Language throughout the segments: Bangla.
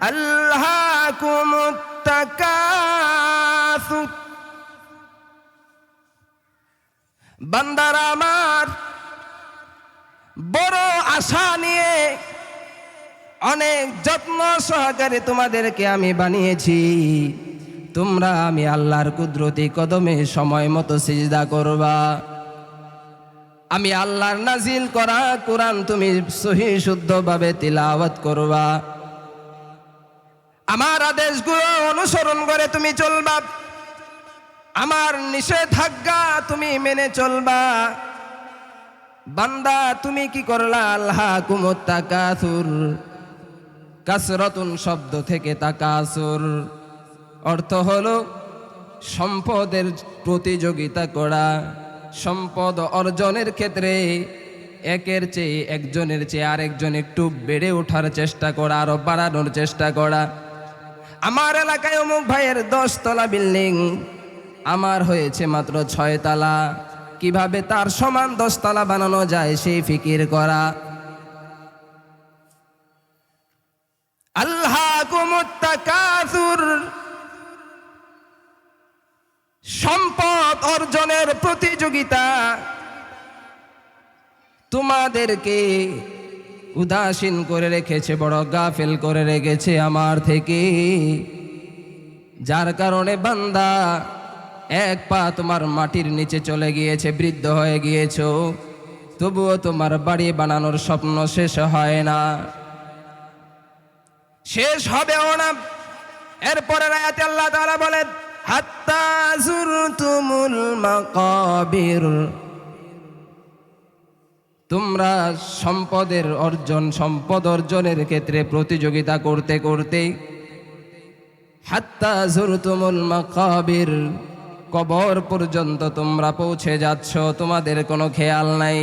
ألهاكم التكاثر বান্দারা আমার বড় আশা নিয়ে অনেক যত্ন সহকারে তোমাদেরকে আমি বানিয়েছি তোমরা আমি আল্লাহর কুদরতি কদমে সময় মতো সিজদা করবা আমি আল্লাহর নাজিল করা কোরআন তুমি সহি শুদ্ধভাবে তিলাওয়াত করবা আমার আদেশগুলো অনুসরণ করে তুমি চলবা। আমার নিষেধাজ্ঞা তুমি মেনে চলবা। বান্দা, তুমি কি করলা? আল্লাহ কুমত্তাকাসুর। কাসরতুন শব্দ থেকে তাকাসুর। অর্থ হলো সম্পদের প্রতিযোগিতা করা। সম্পদ অর্জনের ক্ষেত্রে একের চেয়ে একজনের চেয়ে আরেকজন একটু বেড়ে ওঠার চেষ্টা করা, আরও বাড়ানোর চেষ্টা করা। আমার এলাকায় অমুক ভাইয়ের দশতলা বিল্ডিং। আমার হয়েছে মাত্র ছয় তালা কীভাবে তার সমান দশতলা বানানো যায় সেই ফিকির করা। আল্লাহ সম্পদ অর্জনের প্রতিযোগিতা। তোমাদেরকে উদাসীন করে রেখেছে, বড় গাফেল করে রেখেছে আমার থেকে। যার কারণে বান্দা এক পা তোমার মাটির নিচে চলে গিয়েছে, বৃদ্ধ হয়ে গিয়েছ। তবুও তোমার বাড়ি বানানোর স্বপ্ন শেষ হয় না। শেষ হবেও না। এরপরে আয়াতে আল্লাহ তাআলা বলেন, হাত্তা জুরতুমুল মাকাবির তোমরা সম্পদের অর্জন, সম্পদ অর্জনের ক্ষেত্রে প্রতিযোগিতা করতে করতে হাত্তা জুরতুমুল মাকাবির কবর পর্যন্ত তোমরা পৌঁছে যাচ্ছ, তোমাদের কোনো খেয়াল নাই।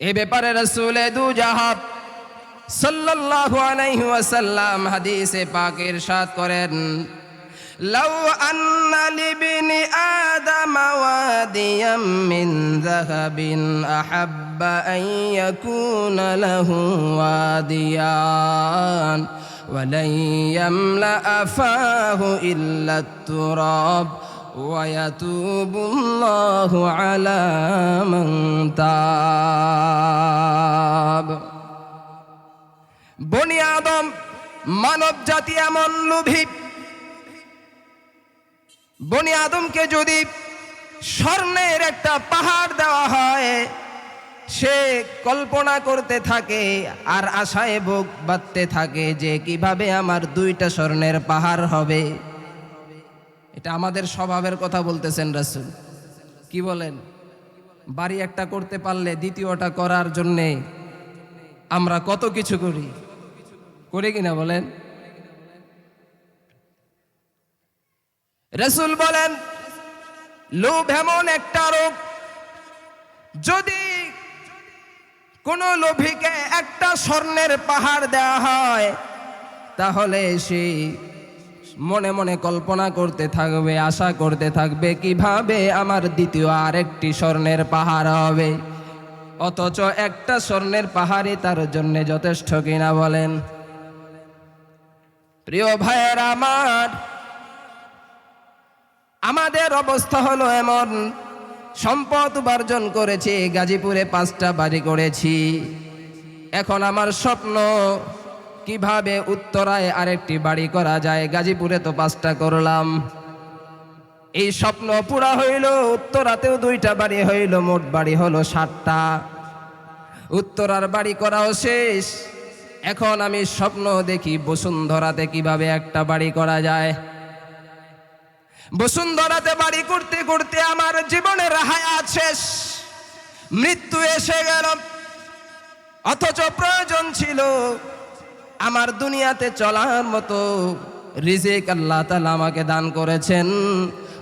এ ব্যাপারে রসুল দু জাহাব সাল্লাল্লাহু আলাইহি ওয়াসাল্লাম হাদিসে পাক ইরশাদ করেন লাউ আন্না লিবনি আদম ওয়াদিয়াম মিন যাহাবিন আহাব্বা আন ইয়াকুনা লাহু ওয়াদিয়ান ولن يملأ فاه إلا التراب ويتوب الله على من تاب বনি আদম মানব জাতি এমন লোভী বনি আদমকে যদি স্বর্ণের একটা পাহাড় দেওয়া হয়, সে কল্পনা করতে থাকে আর আশায় বুক বাঁধতে থাকে যে কীভাবে আমার দুইটা স্বর্ণের পাহাড় হবে। এটা আমাদের স্বভাবের কথা বলতেছেন রাসুল। কি বলেন? বাড়ি একটা করতে পারলে দ্বিতীয়টা করার জন্যে আমরা কত কিছু করি? করি কিনা বলেন? রসুল বলেন, লোভ এমন একটা রোগ, যদি কোন লোভীকে একটা স্বর্ণের পাহাড় দেওয়া হয়, তাহলে সে মনে মনে কল্পনা করতে থাকবে, আশা করতে থাকবে, কীভাবে আমার দ্বিতীয় আরেকটি স্বর্ণের পাহাড় হবে? অথচ একটা স্বর্ণের পাহাড়ই তার জন্য যথেষ্ট কিনা বলেন? প্রিয় ভাইয়ের আমার আমাদের অবস্থা হলো এমন। সম্পদ উপার্জন করেছি, গাজীপুরে পাঁচটা বাড়ি করেছি। এখন আমার স্বপ্ন, কীভাবে উত্তরায় আরেকটি বাড়ি করা যায়, গাজীপুরে তো পাঁচটা করলাম। এই স্বপ্ন পুরা হইল, উত্তরাতেও দুইটা বাড়ি হইল, মোট বাড়ি হলো সাতটা। উত্তরার বাড়ি করাও শেষ। এখন আমি স্বপ্ন দেখি বসুন্ধরাতে কীভাবে একটা বাড়ি করা যায়। বসুন্ধরাতে বাড়ি করতে করতে আমার জীবনের হায়াত শেষ। মৃত্যু এসে গেল। অথচ প্রয়োজন ছিল আমার দুনিয়াতে চলার মতো। রিজিক আল্লাহ তালা আমাকে দান করেছেন।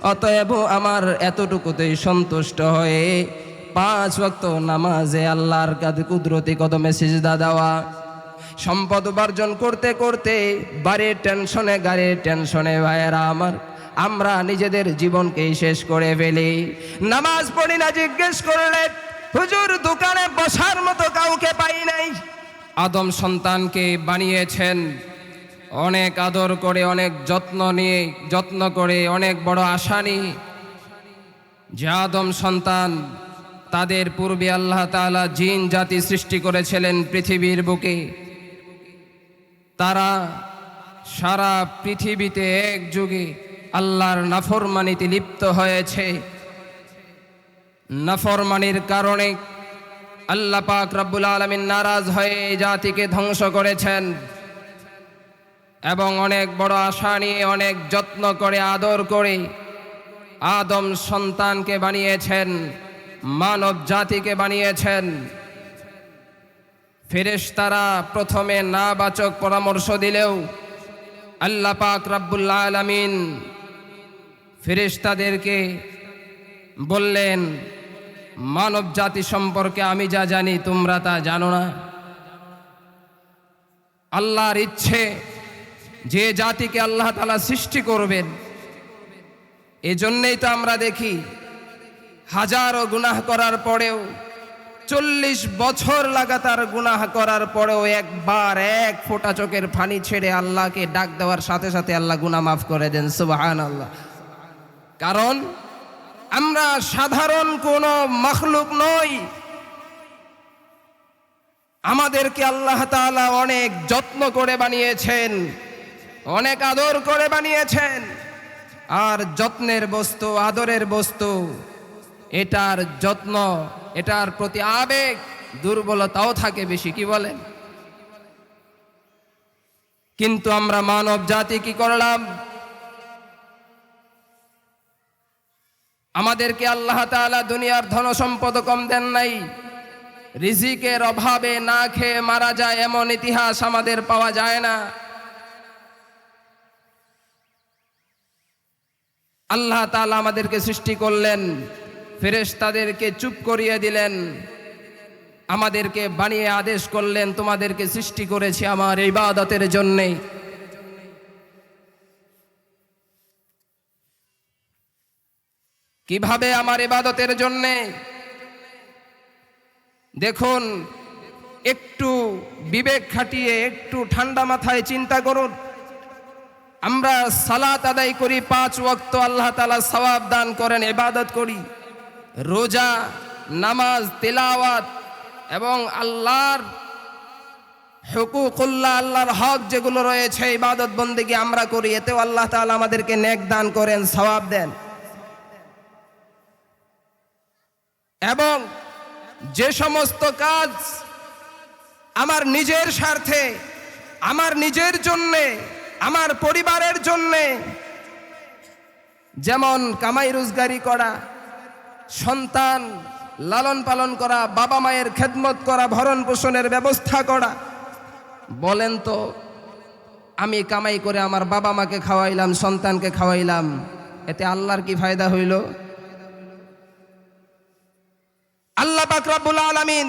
অতএব আমার এতটুকুতেই সন্তুষ্ট হয়ে পাঁচ ওয়াক্ত নামাজে আল্লাহর কাছে কুদরতি কদমে সিজদা দেওয়া। সম্পদ উপার্জন করতে করতে বাড়ির টেনশনে, গাড়ির টেনশনে ভাইয়েরা আমার আমরা নিজেদের জীবনকেই শেষ করে ফেলি। নামাজ পড়ি না, জিজ্ঞেস করলে হুজুর দোকানে বসার মতো কাউকে পাই নাই। আদম সন্তানকে বানিয়েছেন। অনেক আদর করে, অনেক যত্ন নিয়ে, যত্ন করে, অনেক বড় আশা নিয়ে। যে আদম সন্তান তাদের পূর্বে আল্লাহ তাআলা জিন জাতি সৃষ্টি করেছিলেন পৃথিবীর বুকে। তারা সারা পৃথিবীতে এক যুগে আল্লাহর নাফরমানিতে লিপ্ত হয়েছে। নাফরমানির কারণে আল্লাহ পাক রব্বুল আলমিন নারাজ হয়ে জাতিকে ধ্বংস করেছেন। এবং অনেক বড় আশা নিয়ে অনেক যত্ন করে, আদর করে আদম সন্তানকে বানিয়েছেন, মানব জাতিকে বানিয়েছেন। ফেরেশতারা প্রথমে না বাচক পরামর্শ দিলেও আল্লাহ পাক রাব্বুল্লাহ আলামিন ফেরেশতাদেরকে বললেন, মানব জাতি সম্পর্কে আমি যা জানি, তোমরা তা জানো না। আল্লাহর ইচ্ছে, যে জাতিকে আল্লাহ তালা সৃষ্টি করবেন, এজন্যই তো আমরা দেখি, হাজারো গুনাহ করার পরেও, চল্লিশ বছর লাগাতার গুনাহ করার পরেও একবার এক ফোঁটা চোখের ফানি ছেড়ে আল্লাহকে ডাক দেওয়ার সাথে সাথে আল্লাহ গুনাহ মাফ করে দেন সুবাহান আল্লাহ কারণ আমরা সাধারণ কোনো মখলুক নই। আমাদেরকে আল্লাহ তাআলা অনেক যত্ন করে বানিয়েছেন, অনেক আদর করে বানিয়েছেন। আর যত্নের বস্তু, আদরের বস্তু, এটার যত্ন, এটার প্রতি আবেগ দুর্বলতাও থাকে বেশি, কি বলেন? কিন্তু আমরা মানব জাতি কি করলাম? আমাদেরকে আল্লাহ তাআলা দুনিয়ার ধন সম্পদ কম দেন নাই। রিজিকের অভাবে না খেয়ে মারা যায় এমন ইতিহাস আমাদের পাওয়া যায় না। আল্লাহ তাআলা আমাদেরকে সৃষ্টি করলেন, ফেরেশতাদেরকে চুপ করিয়ে দিলেন, আমাদেরকে বানিয়ে আদেশ করলেন, তোমাদেরকে সৃষ্টি করেছি আমার ইবাদতের জন্যে। কীভাবে আমার ইবাদতের জন্যে? দেখুন, একটু বিবেক খাটিয়ে, একটু ঠান্ডা মাথায় চিন্তা করুন। আমরা সালাত আদায় করি, পাঁচ ওয়াক্ত আল্লাহ তালা সওয়াব দান করেন, ইবাদত করি। রোজা, নামাজ, তেলাওয়াত এবং আল্লাহর হুকুকুল্লাহ, আল্লাহর হক যেগুলো রয়েছে, ইবাদত বন্দেগী আমরা করি, এতেও আল্লাহ তাআলা আমাদেরকে নেক দান করেন, সওয়াব দেন। যে সমস্ত কাজ আমার নিজের স্বার্থে, আমার নিজের জন্যে, আমার পরিবারের জন্যে, যেমন কামাই রোজগারি করা, সন্তান লালন পালন করা, বাবা মায়ের খেদমত করা, ভরণ পোষণের ব্যবস্থা করা, বলেন তো, আমি কামাই করে আমার বাবা মাকে খাওয়াইলাম, সন্তানকে খাওয়াইলাম, এতে আল্লাহর কি ফায়দা হইল? আল্লাহ বাকরাবুল আলামিন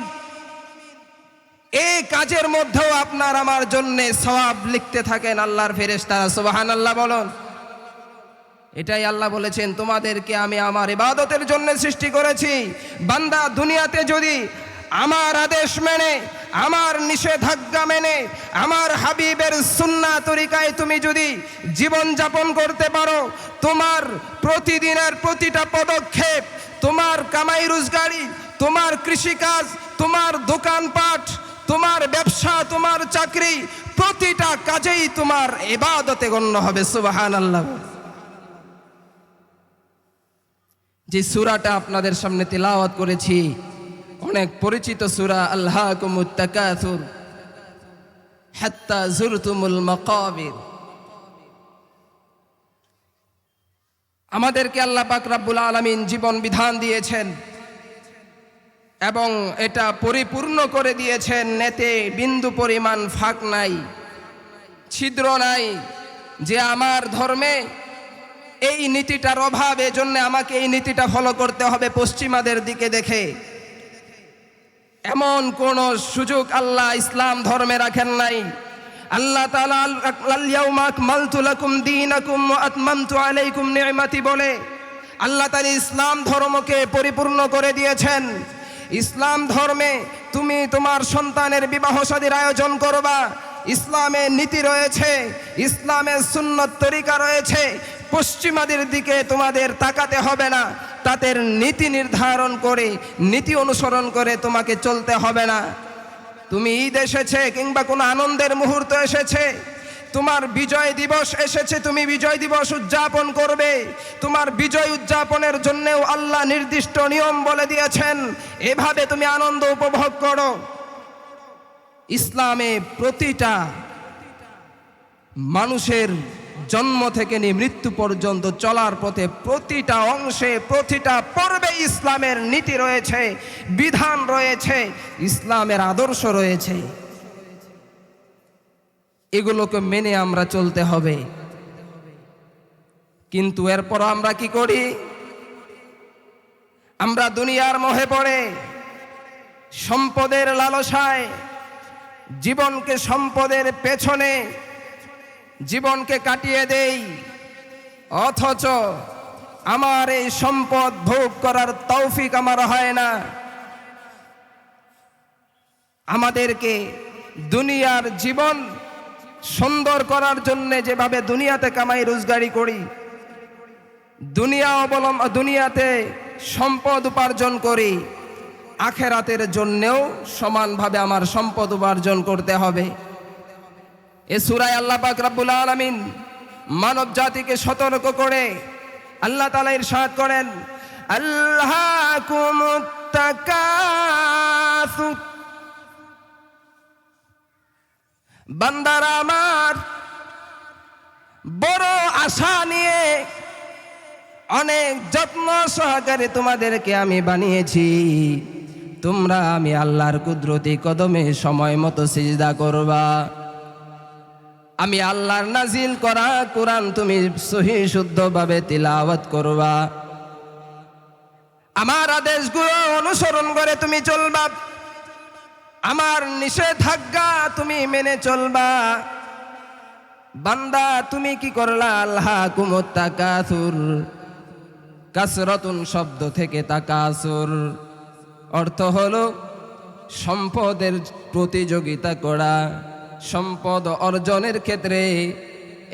এই কাজের মধ্যেও আপনার আমার জন্য সওয়াব লিখতে থাকেন আল্লাহর ফেরেশতারা। সুবহানাল্লাহ বলুন। এটাই আল্লাহ বলেছেন, তোমাদেরকে আমি আমার ইবাদতের জন্য সৃষ্টি করেছি। বান্দা দুনিয়াতে যদি আমার আদেশ মেনে, আমার নিষেধাজ্ঞা মেনে, আমার হাবিবের সুন্না তরিকায় তুমি যদি জীবন যাপন করতে পারো, তোমার প্রতিদিনের প্রতিটা পদক্ষেপ, তোমার কামাই রোজগারি তোমার কৃষিকাজ, তোমার দোকানপাট, তোমার ব্যবসা, তোমার চাকরি, প্রতিটা কাজেই তোমার এবাদতে গণ্য হবে সুবাহান আল্লাহ যে সুরাটা আপনাদের সামনে তেলাওয়াত করেছি, অনেক পরিচিত সুরা আল্লাহ কুমুত্তাকাথুর হাত্তা জুরতুমুল মাকাবির। আমাদেরকে আল্লাহ পাক রাব্বুল আলামিন জীবন বিধান দিয়েছেন। এবং এটা পরিপূর্ণ করে দিয়েছেন নেতে বিন্দু পরিমাণ ফাঁক নাই, ছিদ্র নাই যে আমার ধর্মে এই নীতিটার অভাব, এজন্য আমাকে এই নীতিটা ফলো করতে হবে পশ্চিমাদের দিকে দেখে। এমন কোন সুযোগ আল্লাহ ইসলাম ধর্মে রাখেন নাই। আল্লাহ আলাইকুম নি'মাতি বলে, আল্লাহ তাআলা ইসলাম ধর্মকে পরিপূর্ণ করে দিয়েছেন। ইসলাম ধর্মে তুমি তোমার সন্তানের বিবাহ শাদীর আয়োজন করবা। ইসলামের নীতি রয়েছে ইসলামের সুন্নত তরিকা রয়েছে। পশ্চিমাদের দিকে তোমাদের তাকাতে হবে না। তাদের নীতি নির্ধারণ করে, নীতি অনুসরণ করে তোমাকে চলতে হবে না। তুমি ঈদ এসেছে কিংবা কোনো আনন্দের মুহূর্ত এসেছে তোমার বিজয় দিবস এসেছে, তুমি বিজয় দিবস উদযাপন করবে। তোমার বিজয় উদযাপনের জন্যেও আল্লাহ নির্দিষ্ট নিয়ম বলে দিয়েছেন, এভাবে তুমি আনন্দ উপভোগ করো। ইসলামে প্রতিটা মানুষের জন্ম থেকে নিয়ে মৃত্যু পর্যন্ত চলার পথে প্রতিটা অংশে, প্রতিটা পর্বে ইসলামের নীতি রয়েছে, বিধান রয়েছে, ইসলামের আদর্শ রয়েছে। এগুলোকে মেনে আমরা চলতে হবে। কিন্তু এরপর আমরা কি করি? আমরা দুনিয়ার মোহে পড়ে, সম্পদের লালসায়, জীবনকে সম্পদের পেছনে, জীবনকে কাটিয়ে দেই। অথচ আমার এই সম্পদ ভোগ করার তৌফিক আমার হয় না। আমাদেরকে দুনিয়ার জীবন সুন্দর করার জন্য যেভাবে দুনিয়াতে কামাই রোজগারি করি, দুনিয়া অবলম্ব, দুনিয়াতে সম্পদ উপার্জন করি, আখেরাতের জন্যেও সমানভাবে আমার সম্পদ উপার্জন করতে হবে। এ সুরায় আল্লাহ পাক রাব্বুল আলামিন মানব জাতিকে সতর্ক করে আল্লাহ তাআলা ইরশাদ করেন আল্লাহ বান্দারা আমার, বড় আশা নিয়ে অনেক যত্ন সহকারে তোমাদেরকে আমি বানিয়েছি। তোমরা আমি আল্লাহর কুদরতি কদমে সময় মতো সিজদা করবা। আমি আল্লাহর নাজিল করা কোরআন তুমি সহি শুদ্ধভাবে তিলাওয়াত করবা। আমার আদেশগুলো অনুসরণ করে তুমি চলবা। আমার নিষেধাজ্ঞা তুমি মেনে চলবা। বান্দা, তুমি কি করলা? আল্লাহ কুমত তাকাসুর কাসরতুন শব্দ থেকে তাকাসুর। অর্থ হলো সম্পদের প্রতিযোগিতা করা। সম্পদ অর্জনের ক্ষেত্রে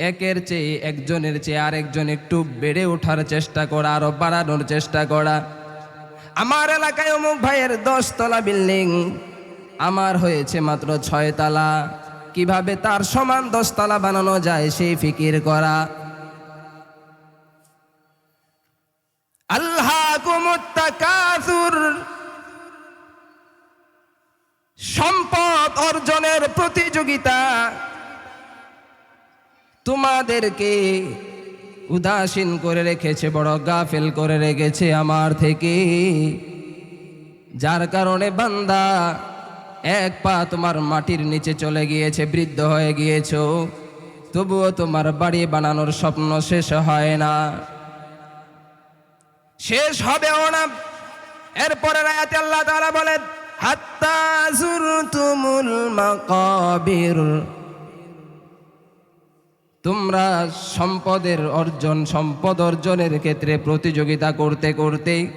একের চেয়ে একজনের চেয়ে আরেকজন একটু বেড়ে ওঠার চেষ্টা করা, আরও বাড়ানোর চেষ্টা করা। আমার এলাকায় অমুক ভাইয়ের দশতলা বিল্ডিং। আমার হয়েছে মাত্র ছয় তালা। কীভাবে তার সমান দশতলা বানানো যায় সেই ফিকির করা। আল্লাহ সম্পদ অর্জনের প্রতিযোগিতা। তোমাদেরকে উদাসীন করে রেখেছে, বড় গাফেল করে রেখেছে আমার থেকে। যার কারণে বান্দা এক পা তোমার মাটির নিচে চলে গিয়েছে, বৃদ্ধ হয়ে গিয়েছ। তবুও তোমার বাড়ি বানানোর স্বপ্ন শেষ হয় না। শেষ হবেও না। এরপরে রায়াতে আল্লাহ তাআলা বলেন তোমরা সম্পদের অর্জন, সম্পদ অর্জনের ক্ষেত্রে প্রতিযোগিতা করতে করতে,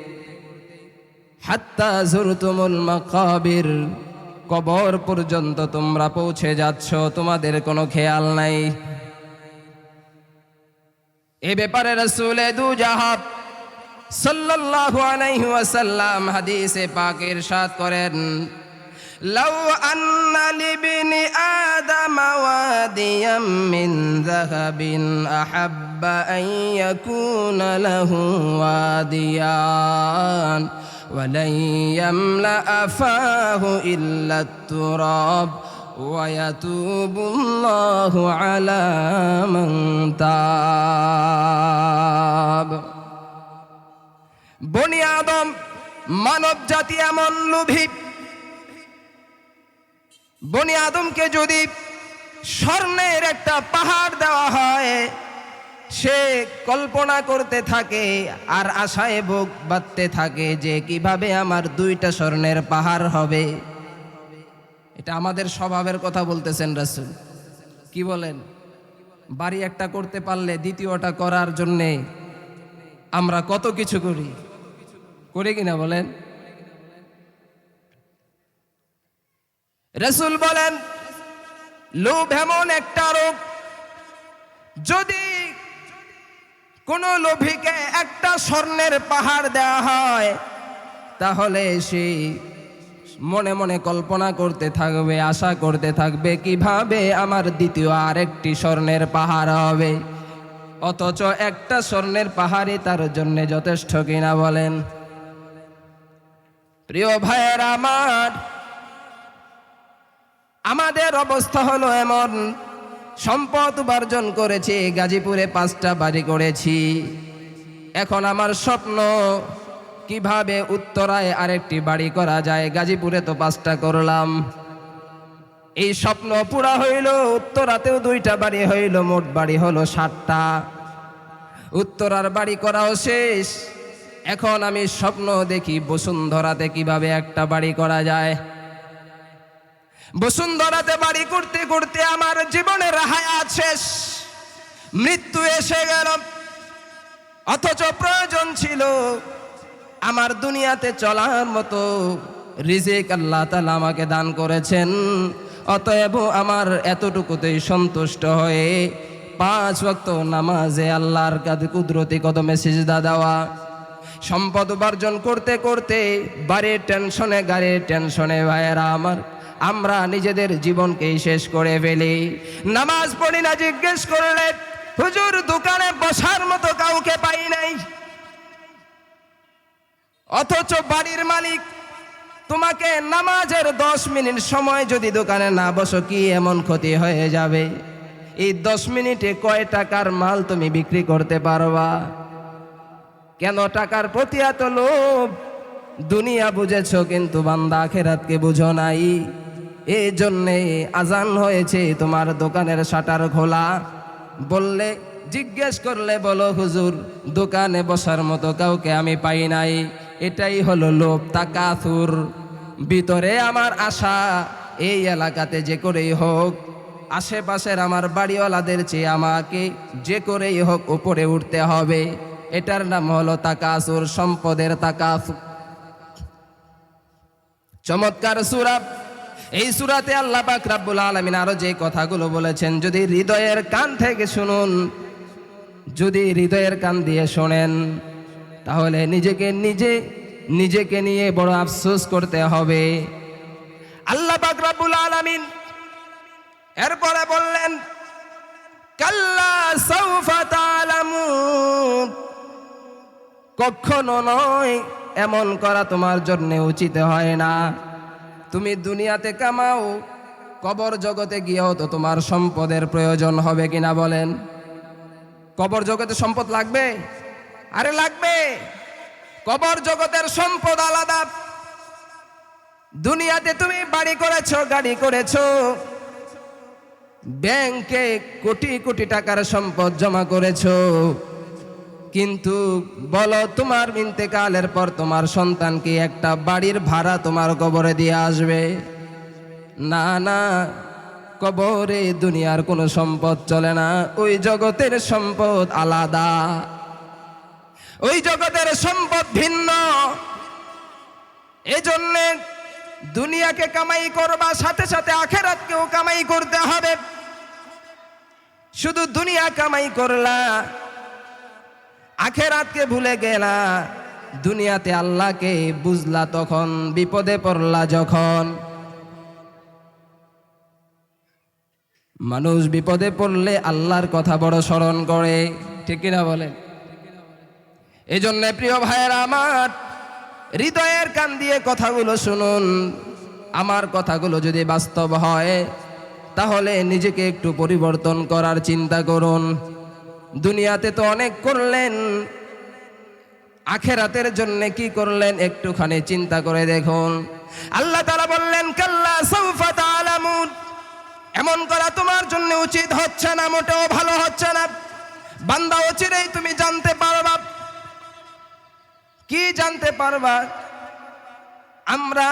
হাত্তা জুরতুমুল মাকাবির। কবর পর্যন্ত তোমরা পৌঁছে যাচ্ছ, তোমাদের কোনো খেয়াল নাই। এ ব্যাপারে রসুলে দু জাহাব সাল্লাল্লাহু আলাইহি ওয়াসাল্লাম হাদিসে পাক ইরশাদ করেন, লাউ আন্না লিবনি আদম ওয়াদিয়াম মিন যাহাবিন আহাব্বা আন ইয়াকুনা লাহু ওয়াদিয়ান। ولن يملأ فاه إلا التراب ويتوب الله على من تاب বনি আদম মানব জাতি এমন লোভী বনি আদমকে যদি স্বর্ণের একটা পাহাড় দেওয়া হয় সে কল্পনা করতে থাকে আর আশায় বুক বাঁধতে থাকে যে কীভাবে আমার দুইটা স্বর্ণের পাহাড় হবে। এটা আমাদের স্বভাবের কথা বলতেছেন রাসুল। কি বলেন? বাড়ি একটা করতে পারলে দ্বিতীয়টা করার জন্যে আমরা কত কিছু করি? করি কিনা বলেন? রসুল বলেন, লোভ এমন একটা রোগ, যদি কোনো লোভীকে একটা স্বর্ণের পাহাড় দেওয়া হয়, তাহলে সে মনে মনে কল্পনা করতে থাকবে, আশা করতে থাকবে কীভাবে আমার দ্বিতীয় আরেকটি স্বর্ণের পাহাড় হবে। অথচ একটা স্বর্ণের পাহাড়ই তার জন্য যথেষ্ট কিনা বলেন। প্রিয় ভাইয়ের আমার, আমাদের অবস্থা হলো এমন সম্পদ উপার্জন করেছি, গাজীপুরে পাঁচটা বাড়ি করেছি এখন আমার স্বপ্ন, কীভাবে উত্তরায় আরেকটি বাড়ি করা যায়, গাজীপুরে তো পাঁচটা করলাম। এই স্বপ্ন পুরা হইল, উত্তরাতেও দুইটা বাড়ি হইল, মোট বাড়ি হলো সাতটা। উত্তরার বাড়ি করাও শেষ। এখন আমি স্বপ্ন দেখি, বসুন্ধরাতে কীভাবে একটা বাড়ি করা যায়। বসুন্ধরাতে বাড়ি করতে করতে আমার জীবনের হায়াত শেষ। মৃত্যু এসে গেল। অথচ প্রয়োজন ছিল আমার দুনিয়াতে চলার মতো। রিজিক আল্লাহ তালা আমাকে দান করেছেন। অতএব আমার এতটুকুতেই সন্তুষ্ট হয়ে পাঁচ ওয়াক্ত নামাজে আল্লাহর কাছে কুদরতি কদমে সিজদা দেওয়া। সম্পদ উপার্জন করতে করতে বাড়ির টেনশনে, গাড়ির টেনশনে ভাইয়েরা আমার আমরা নিজেদের জীবনকেই শেষ করে ফেলি। নামাজ পড়ি না জিজ্ঞেস করলে, হুজুর দোকানে বসার মতো কাউকে পাই নাই। অথচ বাড়ির মালিক, তোমাকে নামাজের দশ মিনিট সময় যদি দোকানে না বসো, কি এমন ক্ষতি হয়ে যাবে? এই দশ মিনিটে কয় টাকার মাল তুমি বিক্রি করতে পারবা? কেন টাকার প্রতি এত লোভ? দুনিয়া বুঝেছ, কিন্তু বান্দা খেরাতকে বুঝো নাই। এই জন্যে আজান হয়েছে তোমার দোকানের শাটার খোলা বললে, জিজ্ঞেস করলে বলো, হুজুর, দোকানে বসার মতো কাউকে আমি পাই নাই। এটাই হলো লোভ তাকাথুর ভিতরে আমার আশা, এই এলাকাতে যে করেই হোক, আশেপাশের আমার বাড়িওয়ালাদের চেয়ে আমাকে যে করেই হোক উপরে উঠতে হবে। এটার নাম হলো তাকাসুর, সম্পদের তাকাসুর চমৎকার সুরা। এই সুরাতে আল্লাহ পাক রাব্বুল আলামিন আরও যে কথাগুলো বলেছেন, যদি হৃদয়ের কান থেকে শুনুন, যদি হৃদয়ের কান দিয়ে শোনেন, তাহলে নিজেকে নিজে, নিজেকে নিয়ে বড় আফসোস করতে হবে। আল্লাহ পাক রাব্বুল আলামিন এরপরে বললেন, কাল্লা সাউফা তালামুন কখনো নয়, এমন করা তোমার জন্য উচিত হয় না। তুমি দুনিয়াতে কামাও, কবর জগতে গিয়েও তো তোমার সম্পদের প্রয়োজন হবে কিনা বলেন। কবর জগতে সম্পদ লাগবে? আরে লাগবে। কবর জগতের সম্পদ আলাদা। দুনিয়াতে তুমি বাড়ি করেছ, গাড়ি করেছ। ব্যাংকে কোটি কোটি টাকার সম্পদ জমা করেছ। কিন্তু বলো, তোমার ইন্তেকালের পর তোমার সন্তানকে একটা বাড়ির ভাড়া তোমার কবরে দিয়ে আসবে? না না, কবরে দুনিয়ার কোনো সম্পদ চলে না, ওই জগতের সম্পদ আলাদা। ওই জগতের সম্পদ ভিন্ন। এজন্যে দুনিয়াকে কামাই করবা, সাথে সাথে আখেরাতকেও কামাই করতে হবে। শুধু দুনিয়া কামাই করলা আখেরাতকে ভুলে গেলা। দুনিয়াতে আল্লাহকে বুঝলা তখন, বিপদে পড়লা যখন। মানুষ বিপদে পড়লে আল্লাহর কথা বড় স্মরণ করে, ঠিক কিনা বলেন? এই জন্য প্রিয় ভাইয়েরা আমার, হৃদয়ের কান দিয়ে কথাগুলো শুনুন। আমার কথাগুলো যদি বাস্তব হয়, তাহলে নিজেকে একটু পরিবর্তন করার চিন্তা করুন। দুনিয়াতে তো অনেক করলেন, আখেরাতের জন্য কি করলেন একটুখানি চিন্তা করে দেখুন। আল্লাহ তারা বললেন, কাল্লা সৌফা তালামুন এমন করা তোমার জন্য উচিত হচ্ছে না, মোটেও ভালো হচ্ছে না। বান্দা অচিরেই তুমি জানতে পারবা। কি জানতে পারবা? আমরা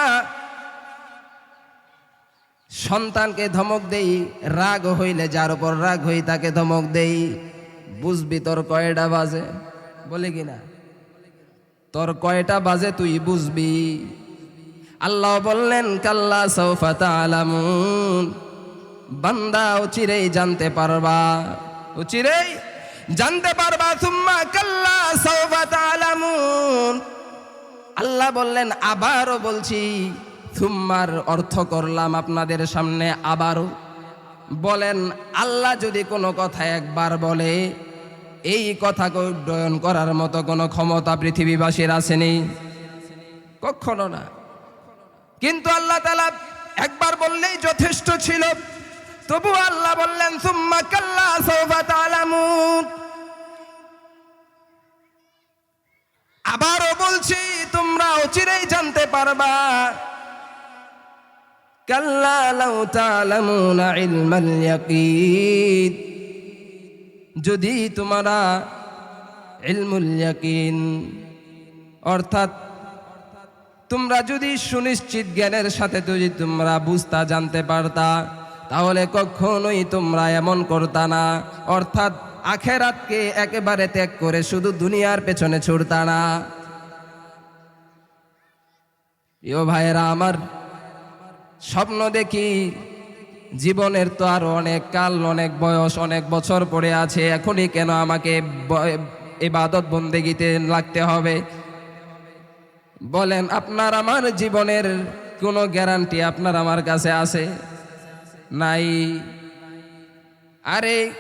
সন্তানকে ধমক দেই, রাগ হইলে যার উপর রাগ হই তাকে ধমক দেই। বুঝবি তোর কয়টা বাজে? বলে কিনা তোর কয়টা বাজে তুই বুঝবি? আল্লাহ বললেন, কাল্লা সৌফা তালামুন বান্দা চিরেই জানতে পারবা। চিরেই জানতে পারবা তুম্মা কাল্লা সৌফা তালামুন আল্লাহ বললেন, আবারও বলছি থুম্মার অর্থ করলাম আপনাদের সামনে আবারও। বলেন, আল্লাহ যদি কোনো কথা একবার বলে এই কথাকে উড্ডয়ন করার মতো কোনো ক্ষমতা পৃথিবীবাসীর আসেনি। কখনো না। কিন্তু আল্লাহ তালা একবার বললেই যথেষ্ট ছিল। তবু আল্লাহ বললেন, সুম্মা কাল্লা আবারও বলছি তোমরা অচিরেই জানতে পারবা। কাল্লা লাউ তালামুনা ইলমাল ইয়াকিন। যদি তোমরা ইলমুল ইয়াকিন, অর্থাৎ তোমরা যদি সুনিশ্চিত জ্ঞানের সাথে যদি তোমরা বুঝতা, জানতে পারতা, তাহলে কখনোই তোমরা এমন করতা না। অর্থাৎ আখেরাতকে একেবারে ত্যাগ করে শুধু দুনিয়ার পেছনে ছুটতা না। প্রিয় ভাইয়েরা, আমার স্বপ্ন দেখি জীবনের তো আরও অনেক কাল, অনেক বয়স, অনেক বছর পড়ে আছে। এখনই কেন আমাকে ইবাদত বন্দেগিতে লাগতে হবে? বলেন, আপনার আমার জীবনের কোনো গ্যারান্টি আপনার আমার কাছে আছে? নাই। আরে,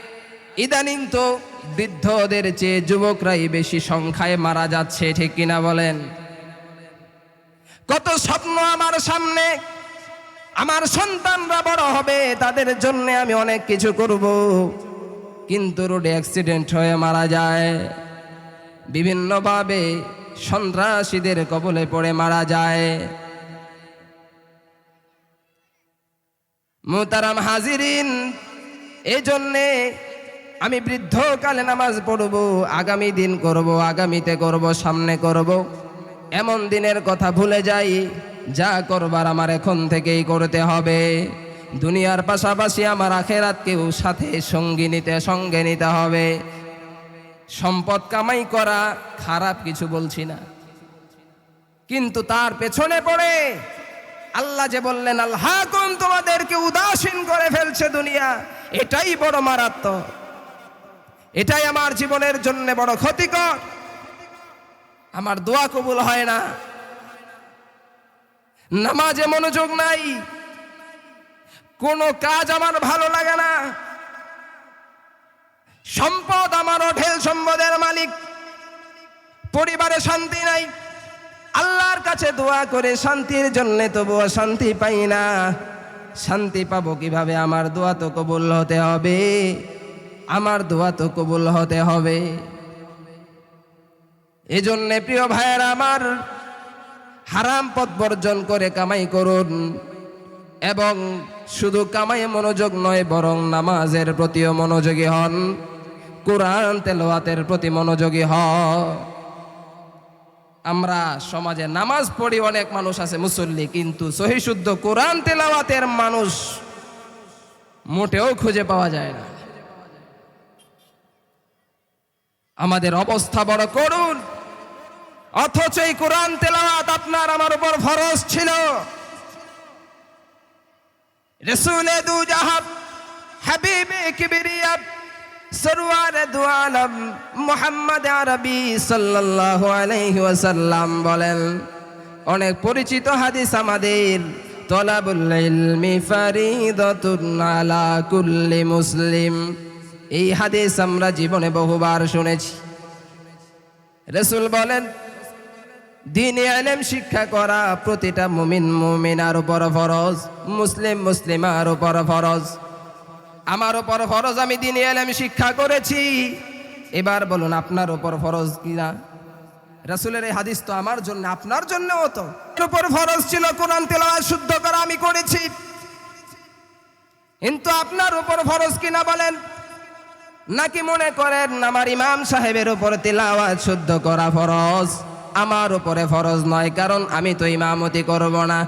ইদানিং তো বৃদ্ধদের চেয়ে যুবকরাই বেশি সংখ্যায় মারা যাচ্ছে, ঠিক কিনা বলেন? কত স্বপ্ন আমার সামনে আমার সন্তানরা বড় হবে, তাদের জন্য আমি অনেক কিছু করব। কিন্তু রোডে অ্যাক্সিডেন্ট হয়ে মারা যায়। বিভিন্নভাবে সন্ত্রাসীদের কবলে পড়ে মারা যায়। মুতারাম হাজিরিন এই জন্যে আমি বৃদ্ধকালে নামাজ পড়ব, আগামী দিন করব, আগামীতে করব, সামনে করব। এমন দিনের কথা ভুলে যাই। যা করবার আমার এখন থেকেই করতে হবে। দুনিয়ার পাশাপাশি আমার আখেরাতকেও সাথে সঙ্গী নিতে, সঙ্গে নিতে হবে। সম্পদ কামাই করা খারাপ কিছু বলছি না। কিন্তু তার পেছনে পড়ে আল্লাহ যে বললেন আল্লাহ কোন তোমাদেরকে উদাসীন করে ফেলছে দুনিয়া। এটাই বড় মারাত্মক। এটাই আমার জীবনের জন্য বড় ক্ষতিকর। আমার দোয়া কবুল হয় না। নামাজে মনোযোগ নাই। কোনো কাজ আমার ভালো লাগে না। সম্পদ আমার ঢেল সম্পদের মালিক। পরিবারে শান্তি নাই। আল্লাহর কাছে দোয়া করে শান্তির জন্য তবুও শান্তি পাই না। শান্তি পাবো কীভাবে? আমার দোয়া তো কবুল হতে হবে। আমার দোয়া তো কবুল হতে হবে। এজন্যে প্রিয় ভাইয়ের আমার হারাম পথ বর্জন করে কামাই করুন। এবং শুধু কামাই মনোযোগ নয়, বরং নামাজের প্রতিও মনোযোগী হন। কোরআন তেলোয়াতের প্রতি মনোযোগী হ। আমরা সমাজে নামাজ পড়ি, অনেক মানুষ আছে মুসল্লি, কিন্তু সহি শুদ্ধ কোরআন তেলাওয়াতের মানুষ মোটেও খুঁজে পাওয়া যায় না। আমাদের অবস্থা বড় করুন। অথচ এই কোরআন তেলাওয়াত আপনার আমার উপর ফরজ ছিল। রসুলে দু জাহাব, হাবিবে কিবরিয়া সরওয়ার দু আলম, মোহাম্মদ আরবি সাল্লাল্লাহু আলাইহি ওয়াসাল্লাম বলেন, অনেক পরিচিত হাদিস আমাদের, তলাবুল ইলমি ফারিদাতুন আলা কুল্লি মুসলিম। এই হাদিস আমরা জীবনে বহুবার শুনেছি। রসুল বলেন দিনে আলেম শিক্ষা করা প্রতিটা মুমিন মুমিনার উপর ফরজ, মুসলিম মুসলিমার উপর ফরজ। আমার উপর ফরজ আমি দিনে আলেম শিক্ষা করেছি। এবার বলুন, আপনার উপর ফরজ কিনা? রাসুলের এই হাদিস তো আমার জন্য, আপনার জন্যও তো। উপর ফরজ ছিল কোরআন তেলাওয়াত শুদ্ধ করা আমি করেছি। কিন্তু আপনার উপর ফরজ কিনা বলেন? নাকি মনে করেন আমার ইমাম সাহেবের উপর তেলাওয়াত শুদ্ধ করা ফরজ? আমার উপরে ফরজ নয়, কারণ আমি তো ইমামতি করব না।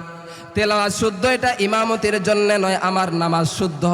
তেলাওয়াত শুদ্ধ এটা ইমামতির জন্য নয়, আমার নামাজ শুদ্ধ